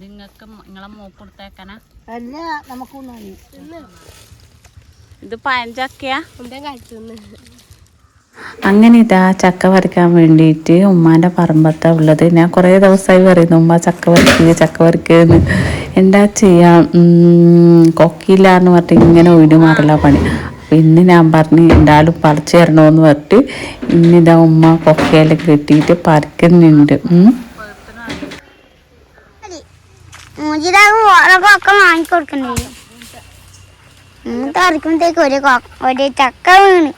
നിങ്ങൾക്ക് നിങ്ങളെ മൂപ്പ് കൊടുത്തേക്കാനാ അല്ല നമുക്കൊന്നാണ് ഇത് പഴഞ്ചക്കയാ അങ്ങനെ ഇതാ ചക്ക വരയ്ക്കാൻ വേണ്ടിയിട്ട് ഉമ്മാന്റെ പറമ്പത്താ ഉള്ളത്. ഞാൻ കുറേ ദിവസമായി പറയുന്നു ഉമ്മ ചക്ക പറിക്കുക ചക്ക പറിക്കുകയെന്ന് എന്താ ചെയ്യാം? കൊക്കിയില്ല എന്ന് പറഞ്ഞിട്ട് ഇങ്ങനെ ഒഴിഞ്ഞു മാറില്ല പണി. പിന്നെ ഇന്ന് ഞാൻ പറഞ്ഞു എന്തായാലും പറിച്ചു തരണമെന്ന് പറഞ്ഞിട്ട് ഇന്നിതാ ഉമ്മ കൊക്കയിലൊക്കെ കെട്ടിയിട്ട് പറിക്കുന്നുണ്ട്. ഉം. മൂജിതാക്ക് ഓരോ കൊക്ക വാങ്ങിക്കൊടുക്കണ്ടേ ഒരു ഒരു ചക്ക വീണ്.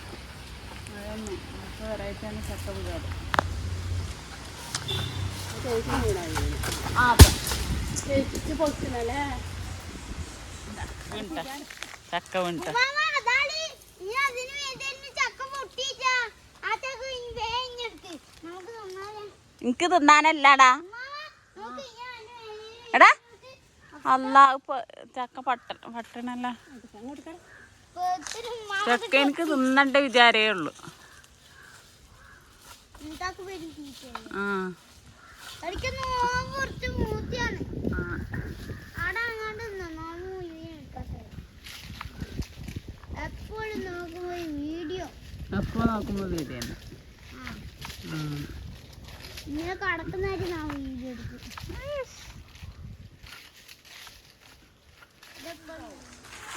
ചക്ക വീണിട്ട എനിക്ക് തിന്നാനല്ലാടാ എടാ അല്ല ഇപ്പൊ ചക്ക പട്ട പട്ടണല്ല. ചക്ക എനിക്ക് തിന്നണ്ട വിചാരേ ഉള്ളു. ആ. നോക്കുമ്പോ വീഡിയോ. ഇങ്ങനെ ഞാൻ വീഡിയോ എടുക്കും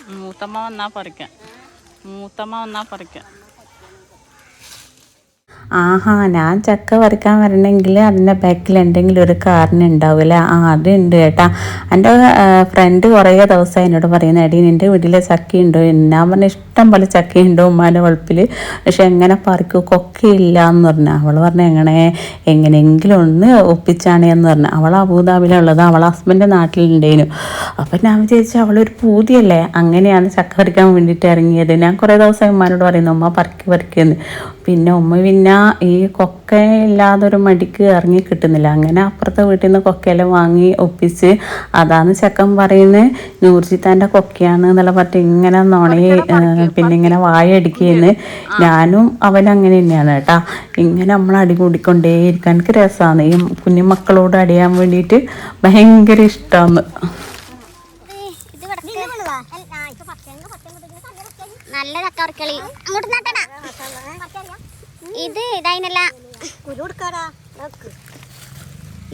മൂത്തമ്മ വന്നാ പറിക്കാം. മൂത്തമ്മ വന്നാ പറിക്കാം. ആഹാ ഞാൻ ചക്ക പറിക്കാൻ വരണമെങ്കിൽ അതിന്റെ ബാക്കിൽ എന്തെങ്കിലും ഒരു കാരണം ഉണ്ടാവില്ല ആ അതുണ്ട് കേട്ടാ. എന്റെ ഫ്രണ്ട് കുറേ ദിവസമായി എന്നോട് പറയുന്ന എടി നിന്റെ വീട്ടിലെ ചക്കയുണ്ടോ. എന്നാ പറഞ്ഞ ഇഷ്ടം പോലെ ചക്കയുണ്ടോ ഉമ്മാന്റെ വളപ്പിൽ പക്ഷെ എങ്ങനെ പറിക്കൂ? കൊക്കയില്ല എന്ന് പറഞ്ഞു. അവൾ പറഞ്ഞു എങ്ങനെ? എങ്ങനെയെങ്കിലും ഒന്ന് ഒപ്പിച്ചാണേ എന്ന് പറഞ്ഞു. അവൾ അബൂദാബിലുള്ളത് അവൾ ഹസ്ബൻഡ് നാട്ടിലുണ്ടേനു. അപ്പം ഞാൻ വിചാരിച്ചു അവളൊരു പൂതിയല്ലേ? അങ്ങനെയാണ് ചക്ക പറിക്കാൻ വേണ്ടിയിട്ട് ഇറങ്ങിയത്. ഞാൻ കുറേ ദിവസം ഉമ്മാനോട് പറയുന്നു ഉമ്മ പറിക്ക് പറിക്കുന്ന് പിന്നെ ഉമ്മ പിന്നെ ഈ കൊക്ക ഇല്ലാതൊരു മടിക്ക് ഇറങ്ങി കിട്ടുന്നില്ല. അങ്ങനെ അപ്പുറത്തെ വീട്ടിൽ നിന്ന് കൊക്കയെല്ലാം വാങ്ങി ഒപ്പിച്ച് അതാന്ന് ചെക്കൻ പറയുന്നത് നൂർജിത്താന്റെ കൊക്കയാണ് എന്നുള്ള പറഞ്ഞിട്ട് ഇങ്ങനെ നുണയെ പിന്നെ ഇങ്ങനെ വായ അടിക്കുന്നു ഞാനും അവൻ അങ്ങനെ തന്നെയാണ് കേട്ടാ. ഇങ്ങനെ നമ്മൾ അടി കൂടിക്കൊണ്ടേയിരിക്കാൻ എനിക്ക് രസമാണ് ഈ കുഞ്ഞുമക്കളോട് അടിയാൻ വേണ്ടിയിട്ട് ഭയങ്കര ഇഷ്ടമാണ് നല്ല ചക്ക പറിക്കളി അങ്ങോട്ട് നട്ടടാ ഇത് ഇതായിനല്ല.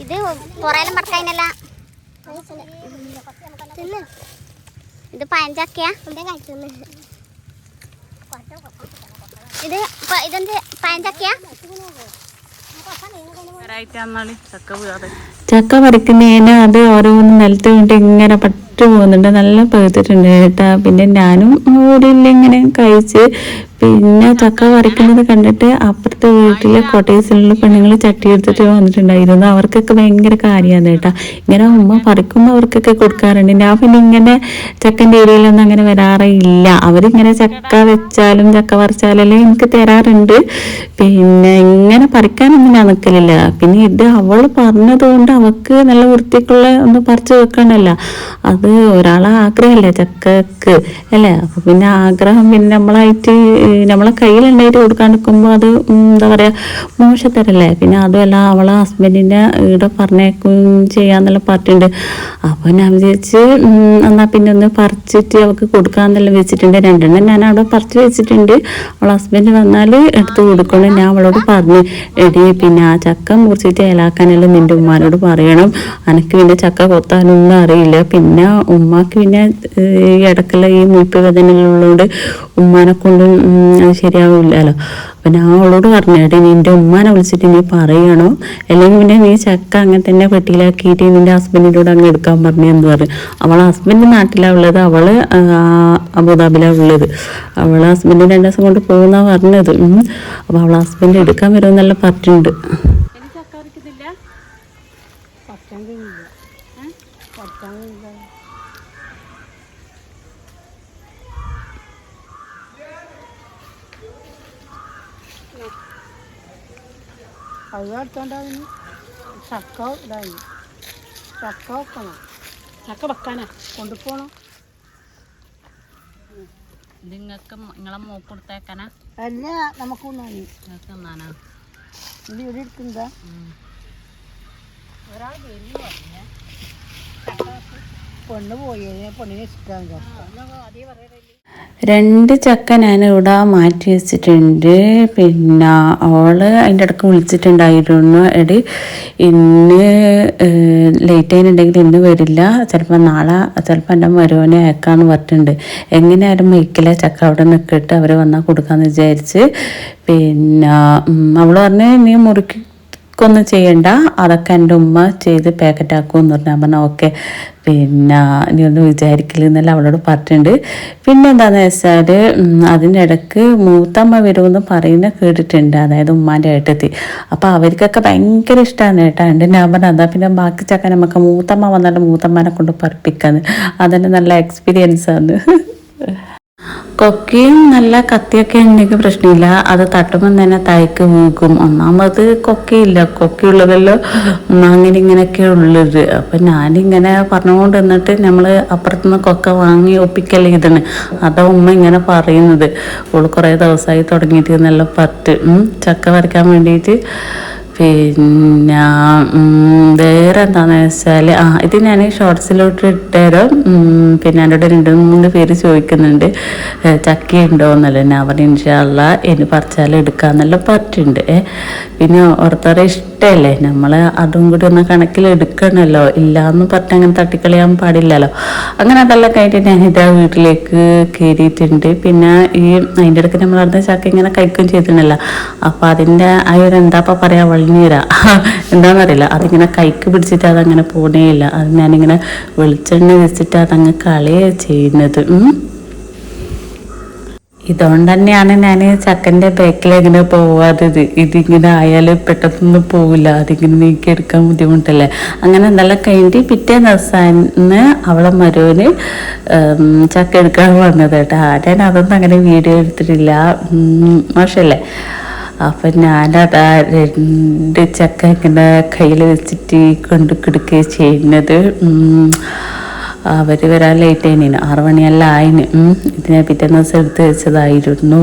ഇത് പുറയിലും പറിക്കാനല്ല ഇത് പഴഞ്ചക്കയാ. ഇത് ഇതെന്ത് പഴഞ്ചക്കയാ? ചക്ക വീഴാതെ. ചക്ക പറിക്കുന്നതിന് അത് ഓരോന്ന് നിലത്ത് വീണിട്ട് ഇങ്ങനെ പട്ടു പോകുന്നുണ്ട്. നല്ല പഴുത്തിട്ടുണ്ട് കേട്ടാ. പിന്നെ ഞാനും ഊരില്ല ഇങ്ങനെ കഴിച്ച്. പിന്നെ ചക്ക പറിക്കുന്നത് കണ്ടിട്ട് അപ്പുറത്തെ വീട്ടിലെ കൊട്ടേഴ്സിലുള്ള പെണ്ണുങ്ങൾ ചട്ടി എടുത്തിട്ട് വന്നിട്ടുണ്ടായിരുന്നു. അവർക്കൊക്കെ ഭയങ്കര കാര്യമാണ് കേട്ടാ. ഇങ്ങനെ ഉമ്മ പറിക്കുമ്പോൾ അവർക്കൊക്കെ കൊടുക്കാറുണ്ട്. ഞാൻ പിന്നെ ഇങ്ങനെ ചക്കന്റെ ഏരിയയിലൊന്നും അങ്ങനെ വരാറില്ല അവരിങ്ങനെ ചക്ക വെച്ചാലും ചക്ക പറിച്ചാലും എനിക്ക് തരാറുണ്ട്. പിന്നെ ഇങ്ങനെ പറിക്കാനൊന്നും ഞാൻ നിൽക്കലില്ല പിന്നെ ഇത് അവൾ പറഞ്ഞതുകൊണ്ട് അവൾക്ക് നല്ല വൃത്തിക്കുള്ള ഒന്ന് പറിച്ചു വെക്കണമല്ല. അത് ഒരാളെ ആഗ്രഹമല്ലേ ചക്കക്ക് അല്ലേ? അപ്പൊ പിന്നെ ആഗ്രഹം പിന്നെ നമ്മളായിട്ട് നമ്മളെ കയ്യിലുണ്ടായിട്ട് കൊടുക്കാൻ നിൽക്കുമ്പോൾ അത് എന്താ പറയാ മോശത്തരല്ലേ? പിന്നെ അതുമല്ല അവളെ ഹസ്ബൻഡിന്റെ ഇവിടെ പറഞ്ഞേക്കും ചെയ്യാന്നുള്ള പാർട്ടിയുണ്ട് അപ്പൊ ഞാൻ വിചാരിച്ച് എന്നാ പിന്നെ ഒന്ന് പറിച്ചിട്ട് അവൾക്ക് കൊടുക്കാന്നെല്ലാം വെച്ചിട്ടുണ്ട് രണ്ടെണ്ണം ഞാൻ അവിടെ പറിച്ച് വെച്ചിട്ടുണ്ട്. അവളെ ഹസ്ബൻഡ് വന്നാൽ എടുത്ത് കൊടുക്കണം. ഞാൻ അവളോട് പറഞ്ഞു എടി പിന്നെ ആ ചക്ക മുറിച്ചിട്ട് ഇലാക്കാനെല്ലാം നിന്റെ ഉമ്മാനോട് പറയണം. എനിക്ക് പിന്നെ ചക്ക കൊത്താനൊന്നും അറിയില്ല. പിന്നെ ഉമ്മാക്ക് പിന്നെ ഇടക്കുള്ള ഈ മുയ്പ്പ് വേദനകളുള്ളതുകൊണ്ട് ഉമ്മാനെ കൊണ്ട് അത് ശരിയാവില്ലല്ലോ. അപ്പൊ ഞാൻ അവളോട് പറഞ്ഞു നീ എന്റെ ഉമ്മാനെ വിളിച്ചിട്ട് നീ പറയണോ? അല്ലെങ്കിൽ പിന്നെ നീ ചക്ക അങ്ങനെ തന്നെ പെട്ടിയിലാക്കിയിട്ട് നിന്റെ ഹസ്ബൻഡിനോട് അങ്ങ് എടുക്കാൻ പറഞ്ഞു എന്ന് പറഞ്ഞു. അവളെ ഹസ്ബൻഡ് നാട്ടിലാണ് ഉള്ളത് അവൾ അബുദാബിലാണ് ഉള്ളത് അവളെ ഹസ്ബൻഡ് രണ്ട് ദിവസം കൊണ്ട് പോകുന്ന പറഞ്ഞത്. അപ്പൊ അവളെ ഹസ്ബൻഡ് എടുക്കാൻ വരുമെന്നെല്ലാം പറഞ്ഞിട്ടുണ്ട്. അത് എടുത്തോണ്ടാവുന്നു ചക്ക ഇതായി ചക്ക വെക്കണം. ചക്ക വെക്കാനാ? കൊണ്ടുപോകണം നിങ്ങൾക്ക് നിങ്ങളെ മൂപ്പ് കൊടുത്തേക്കാനാ? അല്ല നമുക്ക് തിന്നാനാ. ഇത് ഇവിടെ എടുക്കുന്നതാ ഒരാൾ വരുന്നു പറഞ്ഞ. പെണ്ണ് പോയി പെണ്ണിനെ ഇഷ്ടമാണ് ചക്ക രണ്ട് ചക്ക ഞാൻ ഇവിടെ മാറ്റി വെച്ചിട്ടുണ്ട്. പിന്നെ അവൾ അതിന്റെ ഇടയ്ക്ക് വിളിച്ചിട്ടുണ്ടായിരുന്നു. എടി ഇന്ന് ലേറ്റ് ആയിട്ടുണ്ടെങ്കിൽ ഇന്ന് വരില്ല. ചിലപ്പോൾ നാളെ ചിലപ്പോൾ എന്റെ മരുവനെ അയക്കാന്ന് പറഞ്ഞിട്ടുണ്ട്. എങ്ങനെയായാലും മൈക്കിലെ ചക്ക അവിടെ നിൽക്കിട്ട് അവർ വന്നാൽ കൊടുക്കാമെന്ന് വിചാരിച്ച്. പിന്നെ അവൾ പറഞ്ഞ് നീ മുറുക്കി ഒന്നും ചെയ്യണ്ട. അതൊക്കെ എന്റെ ഉമ്മ ചെയ്ത് പാക്കറ്റ് ആക്കുമെന്ന് പറഞ്ഞു. പറഞ്ഞാൽ പറഞ്ഞു ഓക്കെ. പിന്നെ നീ ഒന്നും വിചാരിക്കില്ല എന്നല്ല അവളോട് പറഞ്ഞിട്ടുണ്ട്. പിന്നെ എന്താണെന്ന് വെച്ചാൽ അതിന്റെ ഇടയ്ക്ക് മൂത്തമ്മ വരുമെന്ന് പറയുന്ന കേട്ടിട്ടുണ്ട് അതായത് ഉമ്മാന്റെ ഏട്ടത്തി. അപ്പോൾ അവർക്കൊക്കെ ഭയങ്കര ഇഷ്ടമാണ് ഏട്ടാ എന്റെ ഞാൻ പറഞ്ഞത് അതാ പിന്നെ ബാക്കി ചക്ക നമുക്ക് മൂത്തമ്മ വന്നാലും മൂത്തമ്മനെ കൊണ്ട് പറപ്പിക്കാന്ന്. അതന്നെ നല്ല എക്സ്പീരിയൻസ് ആണ് കൊക്കയും നല്ല കത്തിയൊക്കെ ഉണ്ടെങ്കിൽ പ്രശ്നമില്ല. അത് തട്ടുമ്പം തന്നെ തൈക്ക് വീക്കും ഒന്നാമത് കൊക്കയില്ല. കൊക്കയുള്ളതല്ലോ. അങ്ങനെ ഇങ്ങനെയൊക്കെ ഉള്ളത്. അപ്പം ഞാനിങ്ങനെ പറഞ്ഞുകൊണ്ട് നിന്നിട്ട് നമ്മൾ അപ്പുറത്തുനിന്ന് കൊക്ക വാങ്ങി ഒപ്പിക്കൽ ഇതാണ്. അതാ ഉമ്മ ഇങ്ങനെ പറയുന്നത്. ഓൾ കുറേ ദിവസമായി തുടങ്ങിയിട്ട് നല്ല പത്ത് ചക്ക വരയ്ക്കാൻ വേണ്ടിയിട്ട്. പിന്നെ വേറെ എന്താണെന്ന് വെച്ചാൽ ആ ഇത് ഞാൻ ഷോർട്സിലോട്ട് ഇട്ടേരോ. പിന്നെ എന്നോട് രണ്ട് മൂന്ന് പേര് ചോദിക്കുന്നുണ്ട് ചക്കി ഉണ്ടോ എന്നല്ല. ഞാൻ പറഞ്ഞു ഇൻഷാല്ല ഇനി പറിച്ചാൽ എടുക്കാന്നെല്ലാം പറ്റുന്നുണ്ട്. പിന്നെ ഓർത്തറെ ഇഷ്ടമല്ലേ നമ്മൾ അതും കൂടി ഒന്ന് കണക്കിൽ എടുക്കണമല്ലോ ഇല്ലയെന്ന് പറഞ്ഞ് അങ്ങനെ തട്ടിക്കളയാൻ പാടില്ലല്ലോ. അങ്ങനെ അതെല്ലാം കഴിഞ്ഞിട്ട് ഞാൻ ഇതാ വീട്ടിലേക്ക് കയറിയിട്ടുണ്ട്. പിന്നെ ഈ അതിന്റെ ഇടയ്ക്ക് നമ്മൾ അടുത്ത ചക്ക ഇങ്ങനെ കഴിക്കുകയും ചെയ്തിട്ടുണ്ടല്ലോ. അപ്പോൾ അതിന്റെ ആ ഒരു എന്താ പറയാ വള്ളിനീര എന്താണെന്നറിയില്ല അതിങ്ങനെ കൈക്ക് പിടിച്ചിട്ട് അതങ്ങനെ പോണേ ഇല്ല അത് ഞാനിങ്ങനെ വെളിച്ചെണ്ണ വെച്ചിട്ട് അതങ്ങ് കളയുക ചെയ്യുന്നത്. ഇതുകൊണ്ട് തന്നെയാണ് ഞാൻ ചക്കന്റെ ബാക്കിൽ ഇങ്ങനെ പോവാത്തത് ഇതിങ്ങനെ ആയാൽ പെട്ടെന്നൊന്നും പോവില്ല. അതിങ്ങനെ നീക്കിയെടുക്കാൻ ബുദ്ധിമുട്ടല്ലേ. അങ്ങനെ എന്തെല്ലാം കഴിഞ്ഞിട്ട് പിറ്റേ ദിവസം അവളെ മരുവിന് ചക്ക എടുക്കാൻ വന്നത് കേട്ടോ. ഞാൻ അതൊന്നും അങ്ങനെ വീഡിയോ എടുത്തിട്ടില്ല. മോശമല്ലേ അപ്പം ഞാനതാ രണ്ട് ചക്ക ഇങ്ങനെ കയ്യിൽ വെച്ചിട്ട് കൊണ്ട് കിടക്കുകയും ചെയ്യുന്നത്. അവർ വരാൻ ലേറ്റ് ആയിന് ആറ് മണിയെല്ലാം ആയിന്. ഇതിനെ പിറ്റേന്ന് ദിവസം എടുത്ത് വെച്ചതായിരുന്നു.